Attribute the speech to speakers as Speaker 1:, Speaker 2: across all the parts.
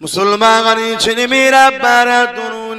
Speaker 1: মুসলমান ছেলে মেয়েরা বারা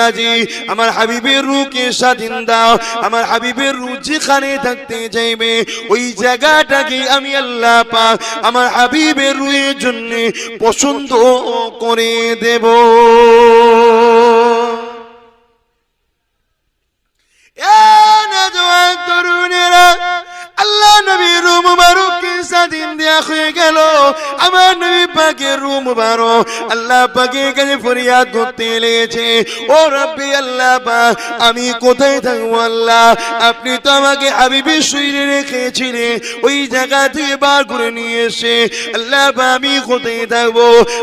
Speaker 1: রাজি। আমার হাবিবের রুকে স্বাধীন দাও আমার হাবিবের রু যেখানে থাকতে চাইবে, ওই জায়গাটাকে আমি আল্লাহ পাক আমার হাবিবের রুয়ের জন্য পছন্দ করে দেব। তরুণেরা, আল্লাহ নবীর রুম স্বাধীন দেয়া হয়ে গেল। আমার নবী পাকের রুম মুবারক আল্লাহ পাকের কাছে ফরিয়াদ করতে লেগেছে ও রব্বি আল্লাহ পাক আমি কোথায় থাকব আল্লাহ? আপনি তো আমাকে হাবিবের শরীরে রেখেছিলেন। ওই জায়গা থেকে বার করে নিয়ে এসে আল্লাহ পাক আমি কোথায় থাকব?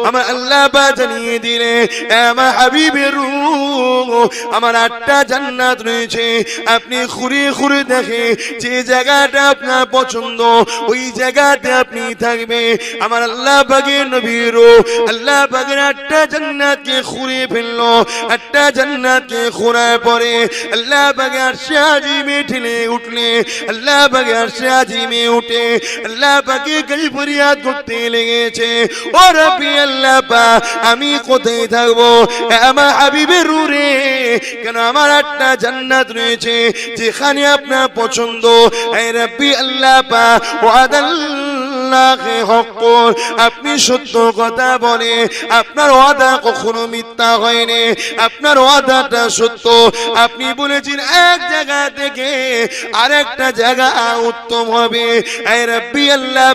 Speaker 1: আমার আল্লাহ পাক জানিয়ে দিলে আমার হাবিবের রুম আমার আটটা জান্নাত রয়েছে। আপনি ঘুরে ঘুরে দেখে যে জায়গাটা আপনার পছন্দ, ওই জায়গাতে আপনি থাকবে। আমার আল্লাহ বাগের নবীর আল্লাহ বাগের আটটা জান্নাতকে ঘুরে ফেলল, আটটা জান্নাতকে ঘোরার পরে আল্লাহ বাগে আরশে আজিমে ঠেলে উঠলে, আল্লাহ বাগে আরশে আজিমে উঠে, আল্লাহ বাগে কাছে ফরিয়াদ করতে লেগেছে। ও রব্বি আল্লাহ পা, আমি কোথায় থাকব? এ আমার হাবিবের রুরে কেন আমার আটটা জান্নাত রয়েছে? যেখানে আপনার পছন্দ। এই রব্বি আল্লাহ পা ওয়াদাল্লাহে হক্কর আপনি সত্য কথা বলে, আপনার ওয়াদা কখনো মিথ্যা হয়নি। আপনার ওয়াদাটা সত্য। আপনি বলেছেন, এক জায়গা থেকে আরেকটা জায়গা উত্তম হবে। আল্লাহ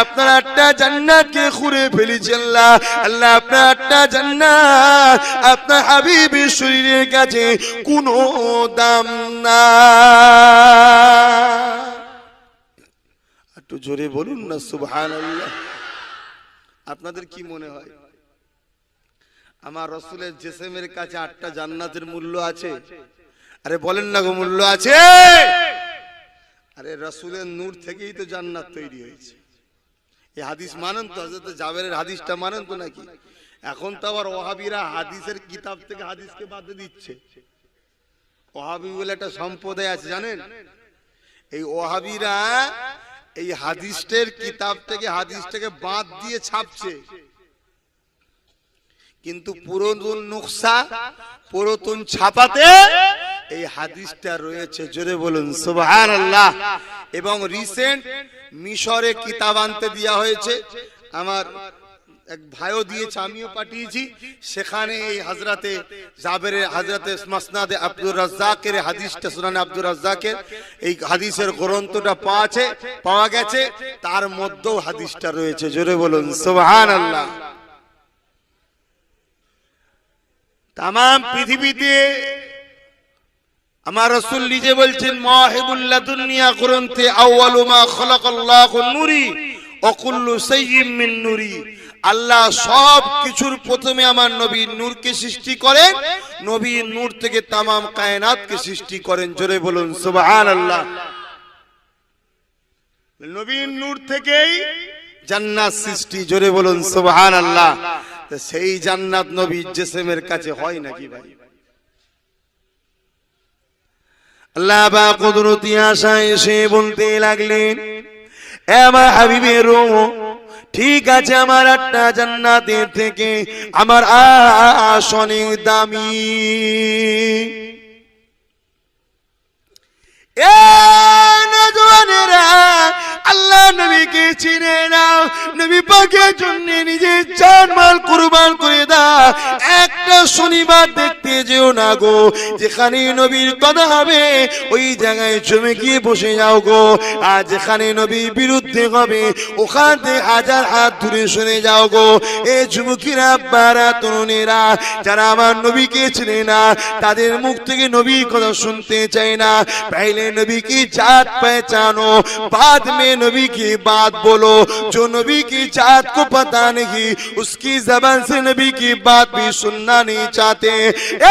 Speaker 1: আপনার আটটা জান্নাতকে ঘুরে ফেলেছে আল্লাহ। আল্লাহ, আপনার আটটা জান্নাত আপনার হাবিবের শরীরের কাছে কোনো দাম না। একটু জোরে বলুন না সুবহান আপনাদের কি মনে হয়? আমার রসুলের জেসেমের কাছে আটটা জান্নাতের মূল্য আছে? আরে বলেন না গো, মূল্য আছে? আরে রসুলের নূর থেকেই তো জান্নাত তৈরি হয়েছে। এই হাদিস মানেন তো? জাবেরের হাদিসটা মানেন তো নাকি? এখন তো আবার ওহাবিরা হাদিসের কিতাব থেকে হাদিসকে বাদ দিচ্ছে। ওহাবি বলে একটা সম্প্রদায় আছে, জানেন? এই ওহাবিরা এই হাদিসের কিতাব থেকে হাদিসটাকে বাদ দিয়ে ছাপছে। কিন্তু পুরোন নুকসা পুরাতন ছাপাতে এই হাদিসটা রয়েছে জোরে বলুন সুবহানাল্লাহ। এবং রিসেন্ট মিশরে কিতাব আনতে দেওয়া হয়েছে আমার এক ভাইও দিয়েছে, আমিও পাঠিয়েছি। সেখানে এই হাজরাতে জাবেরের হাজরাতে মাসনাদে আব্দুর রাজ্জাকের হাদিসটা শুনানে আব্দুর রাজ্জাকের। এই হাদিসের গ্রন্থটা পাওয়া আছে পাওয়া গেছে, তার মধ্যেও হাদিসটা রয়েছে। জোরে বলুন, সুবহানাল্লাহ। তাম পৃথিবীতে আমার রসুল নিজে বলছেন মাহিবুল্লাহ দুনিয়া গ্রন্থে আউয়ালু মা খালাকাল্লাহু নূরি, অকুল্লু সাইয়্যিম মিন নূরি। আল্লাহ সব কিছুর প্রথমে আমার নবী নূরকে সৃষ্টি করেন। নবী নূর থেকে তামাম কায়নাতকে সৃষ্টি করেন। জোরে বলুন, সুবহানাল্লাহ। নবীর নূর থেকেই জান্নাত সৃষ্টি। জোরে বলুন, সুবহানাল্লাহ। তো সেই জান্নাত নবী জেসেমের কাছে হয় নাকি ভাই? আল্লাহ বা কুদরতি আশায় এসে বলতে লাগলেন, এ আমার হাবিবের ঠিক আছে আমার আটটা জান্নাতের থেকে আমার আসনে দামি। আল্লাহ নবীকে জন্য নিজের জান মাল কুরবান করে দাও। একটা শনিবার দেখতে যেও না গো যেখানে নবীর কথা হবে ওই জায়গায় জমে গিয়ে বসে যাও গো আর যেখানে নবীর বিরুদ্ধে হবে ওখান থেকে হাজার হাত দূরে শুনে যাও গো এ যুবকিরা বারা তরুণেরা যারা আমার নবীকে চেনে না তাদের মুখ থেকে নবীর কথা শুনতে চায় না पहले नबी की जात पहचानो बाद में नबी की बात बोलो जो नबी की जात को पता नहीं उसकी जबान से नबी की बात भी सुनना नहीं चाहते ए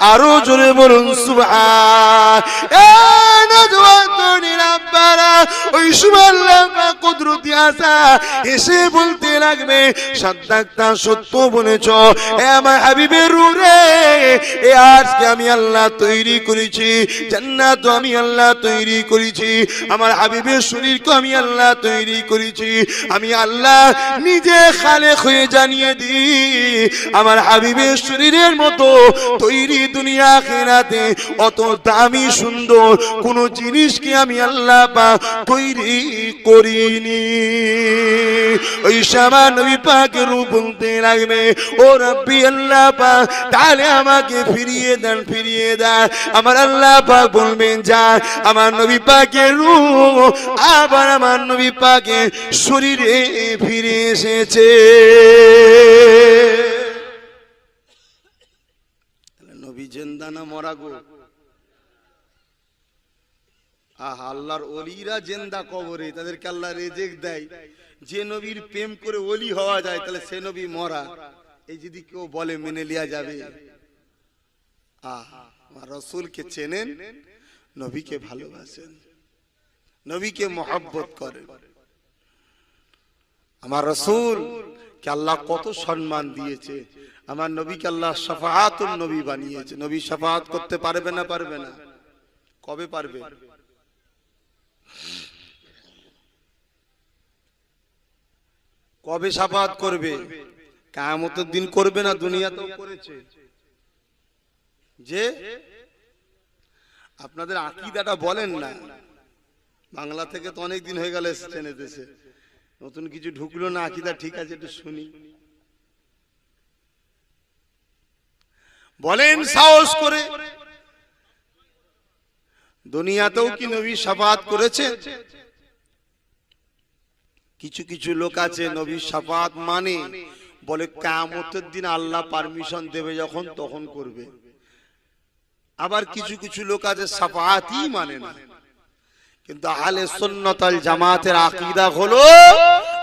Speaker 1: আরও জোরে বলুন ওই সময় কুদরতি আমি আল্লাহ তৈরি করেছি আমার হাবিবের শরীরকে আমি আল্লাহ তৈরি করেছি, আমি আল্লাহ নিজে খালে হয়ে জানিয়ে দিই, আমার হাবিবের শরীরের মতো তৈরি দুনিয়া খেরাতে অত দামি সুন্দর কোন জিনিসকে আমি আল্লাহ পা তৈরি করিনি। ওই সামা নবী পাকের রূপ বলতে লাগবে, ও রব্বি আল্লাহ পা তাহলে আমাকে ফিরিয়ে দেন ফিরিয়ে দেন। আমার আল্লাহ পাক বলবেন, যা। আমার নবী পাকের রূপ আবার আমার নবী পাকের শরীরে ফিরে এসেছে নবী জেন্দা না মরা গো। আহা, আল্লাহর অলিরা জেন্দা কবরে, তাদেরকে আল্লাহ রেজেক দেয়। যে নবীর প্রেম করে অলি হওয়া যায়, তাহলে সে নবী মরা। এই যদি কেউ বলে, মেনে লিয়া যাবে। আহা রসুলকে চেনেন, নবীকে ভালোবাসেন। নবীকে মহাব্বত করেন। আমার রসুল, কে আল্লাহ কত সম্মান দিয়েছে। আমার নবীকে আল্লাহ সাফাহাতুল নবী বানিয়েছে। নবী সাফাহাত করতে পারবে না পারবে না। কবে পারবে? কবে সাফাত করবে? কায়ামতের দিন করবে না, দুনিয়াতেও করেছে। যে আপনাদের আকিদাটা বলেন না। বাংলা থেকে তো অনেক দিন হয়ে গেল এসেছেন এদেশে। নতুন কিছু ঢুকলো না, আকিদা ঠিক আছে, একটু শুনি। বলেন সাহস করে। দুনিয়াতেও কি নবী সাফাত করেছে? কিছু কিছু লোক আছে নবী সাফাত মানে। বলে কামতের দিন আল্লাহ পারমিশন দেবে যখন তখন করবে। আবার কিছু কিছু লোক আছে সাফাতই মানে না। কিন্তু আহলে সুন্নতাল জামাতের আকীদা হলো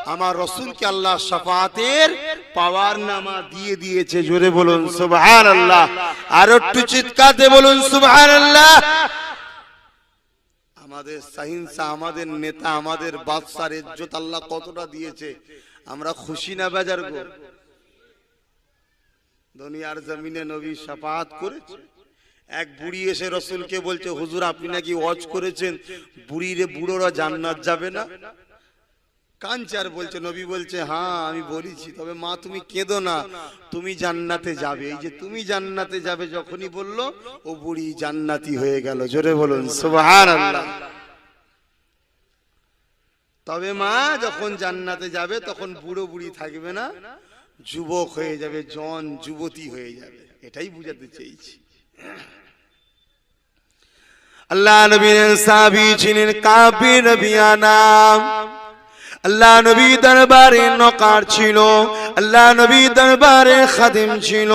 Speaker 1: আমার রসুলকে আল্লাহ সাফাতের পাওয়ার নামা দিয়ে দিয়েছে, জোরে বলুন, সুবহানাল্লাহ। আর একটু চিৎকার দিয়ে বলুন, সুবহানাল্লাহ। আমাদের সাহিংসা আমাদের নেতা, আমাদের বাদশার ইজ্জত আল্লাহ কতটা দিয়েছে? আমরা খুশি না বেজার গো? দুনিয়ার জমিনে নবী সাফাত করেছে। এক বুড়ি এসে রসুলকে বলছে, হুজুর, আপনি নাকি ওয়াজ করেছেন? বুড়িরে, বুড়োরা জান্নাত যাবে না? কাঞ্চার বলছে, নবী বলছে হ্যাঁ আমি বলেছি, তবে মা, তুমি কেঁদো না। তুমি জান্নাতে যাবে। এই যে তুমি জান্নাতে যাবে যখনই বলল, ও বুড়ি জান্নাতি হয়ে গেল। জোরে বলুন, সুবহানাল্লাহ। তবে মা, যখন জান্নাতে যাবে, তখন বুড়ো বুড়ি থাকবে না, যুবক হয়ে যাবে, জন যুবতী হয়ে যাবে। এটাই বুঝাতে চেয়েছি। আল্লাহ নবীর সাহাবী ছিলেন কাবি নবিয়ানাম আল্লাহ নবী দরবারে নকার ছিল আল্লাহ নবী দরবারে খাদিম ছিল।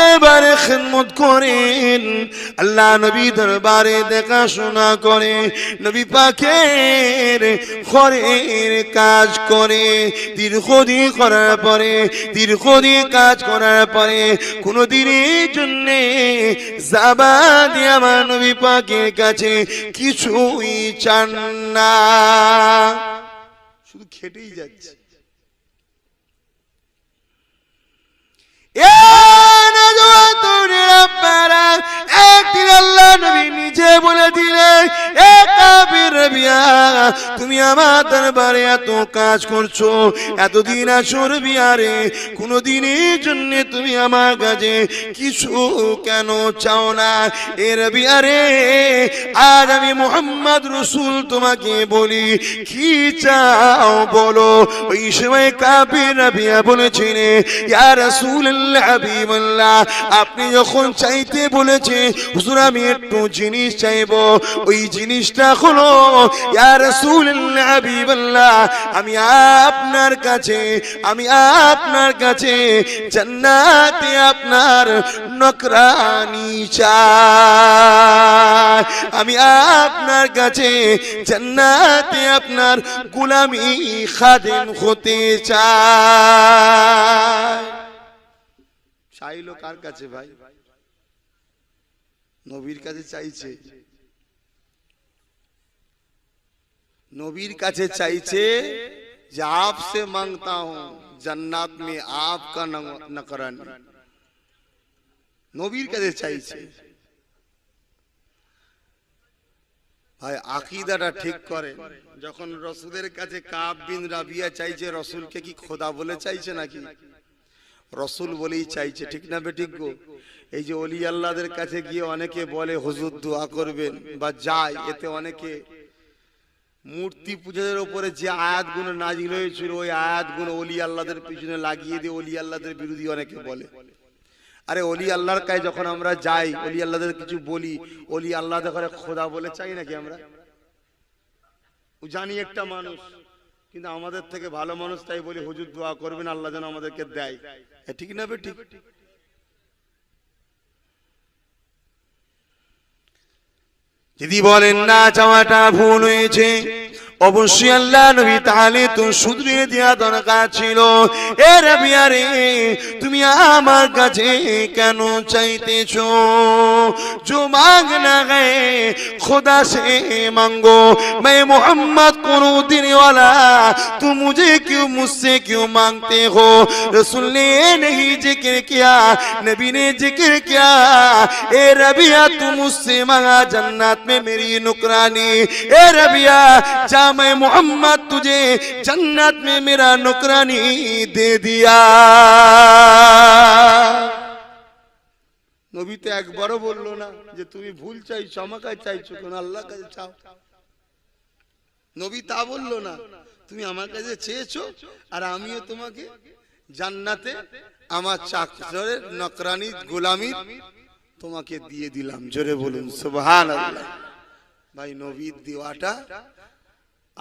Speaker 1: দরবারে খিদমত করেন। আল্লাহ নবী দরবারে দেখাশোনা করে, নবী পাখের ঘরের কাজ করে। দীর্ঘদিন করার পরে, দীর্ঘদিন কাজ করার পরে কোনো দিনের জন্যে যাবা দিয়ে আমার নবী পাকের কাছে কিছুই চান না। শুধু খেটেই যাচ্ছে। এ কাবির রবিয়া তুমি আমার দরবারে এত কাজ করছ, এতদিন আসর বিয়ারে কোনো দিনের জন্য তুমি আমার কাছে কিছু কেন চাও না? এ রবিয়ারে আজ আমি মোহাম্মদ রসুল তোমাকে বলি, কি চাও বলো? ওই সময় কাবির রবিয়া হাবিবাল্লাহ, আপনি যখন চাইতে বলেছে, হুজুর আমি একটু জিনিস চাইব। ওই জিনিসটা হলো, ইয়া রাসূলুল্লাহ হাবিবাল্লাহ, আমি আপনার কাছে, আমি আপনার কাছে জান্নাতে আপনার নকরানি চাই। আমি আপনার কাছে জান্নাতে আপনার গোলামি খাদেম হতে চাই। চাইলো কার কাছে ভাই? নবীর কাছে চাইছে। নবীর কাছে চাইছে যে আপসে মানতা হুম জান্নাত মে আপকা নকরণ নবীর কাছে চাইছে ভাই আকিদাটা ঠিক করে যখন রসূলের কাছে কাব বিন রাবিয়া চাইছে রসুলকে কি খোদা বলে চাইছে নাকি? রসুল বলেই চাইছে, ঠিক না বেঠিক গো? এই যে অলি আল্লাহদের কাছে গিয়ে অনেকে বলে, হুজুর দোয়া করবেন, বা যায়, এতে অনেকে মূর্তি পূজাদের উপরে যে আয়াতগুলো নাজিল হয়েছিল, ওই আয়াতগুলো অলি আল্লাহদের পিছনে লাগিয়ে দিয়ে অলি আল্লাহদের বিরোধী অনেকে বলে। আরে অলি আল্লাহর কাছে যখন আমরা যাই, অলি আল্লাহদের কিছু বলি, অলি আল্লাহ করে খোদা বলে, চাই নাকি আমরা? জানি একটা মানুষ, কিন্তু আমাদের থেকে ভালো মানুষ তাই বলি, হুজুর দোয়া করবেন, আল্লাহ যেন আমাদেরকে দেয়। ঠিক না বে ঠিক? যদি বলেন না চাওয়াটা ভুল হয়েছে। অবশ্যই আল্লাহ নবী তাহলে তো শুধরে দেওয়া দরকার ছিল এ রবিয়া রে তুমি আমার কাছে কেন চাইতেছো जो मांगना है खुदा से मांगो मैं मोहम्मद करूँ देने वाला तू मुझे क्यों मुझसे क्यों मांगते हो रसूल ने नहीं जिक्र किया नबी ने जिक्र किया ए रबिया तू मुझसे मांगा जन्नत में मेरी नुकरानी ए रबिया जा मैं मोहम्मद तुझे जन्नत में मेरा नुकरानी दे दिया নবী তো একবারও বললো না যে তুমি ভুল চাইছো আমার কাছে চাইছো কোন আল্লাহ কাছে চাও নবী তা বললো না তুমি আমার কাছে চেয়েছো আর আমিও তোমাকে জান্নাতে আমার চাকরের নকরানি গোলামি তোমাকে দিয়ে দিলাম জোরে বলুন সুবহান আল্লাহ ভাই নবীর দেওয়াটা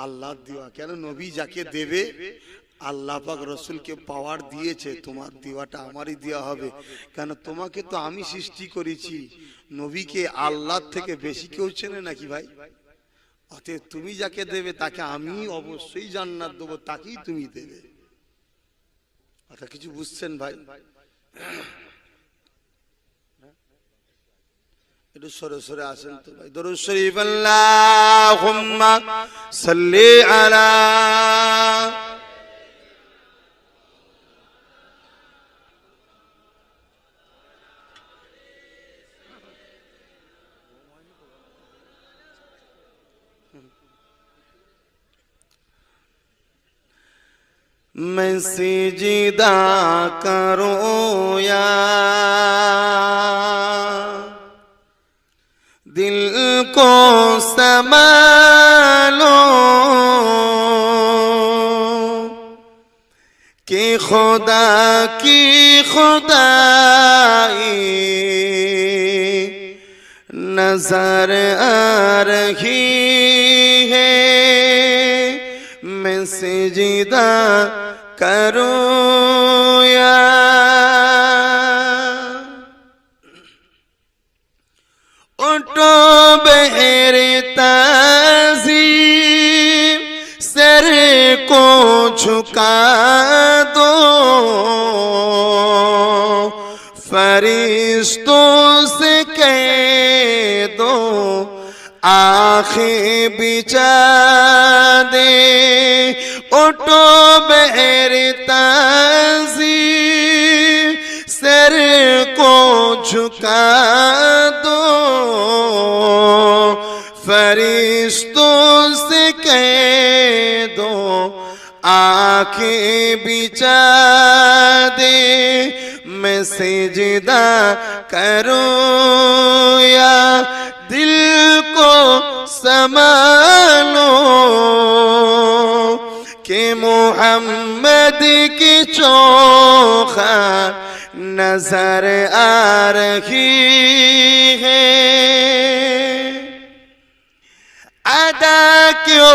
Speaker 1: আল্লাহ দেওয়া কেন নবী যাকে দেবে? আল্লাহ পাক রসুলকে পাওয়ার দিয়েছে তোমার দেওয়াটা আমারই দেওয়া হবে। কেন তোমাকে তো আমি সৃষ্টি করেছি। নবীকে আল্লাহ থেকে বেশি কেউ চেনে নাকি ভাই? অতএব তুমি যাকে দেবে তাকে আমি অবশ্যই জান্নাত দেবো তাকেই তুমি দেবে। কথা কিছু বুঝছেন ভাই? سورة سورة طيب، درود الشريف اللهم صل على میں سجدہ کروں یا کو سمالو کہ خدا کی خدائی نظر آ رہی ہے میں سجدہ کروں بحر تعظیم سر کو جھکا دو فرشتوں سے کہہ دو آنکھیں بچا دے اٹھو بحر تعظیم سر کو جھکا دو फरिश्तों से कह दो आंखें बिचा दे मैं सिजदा करूं या दिल को संभालो कि मोहम्मद की चोखा नजर आ रही है আদা কেউ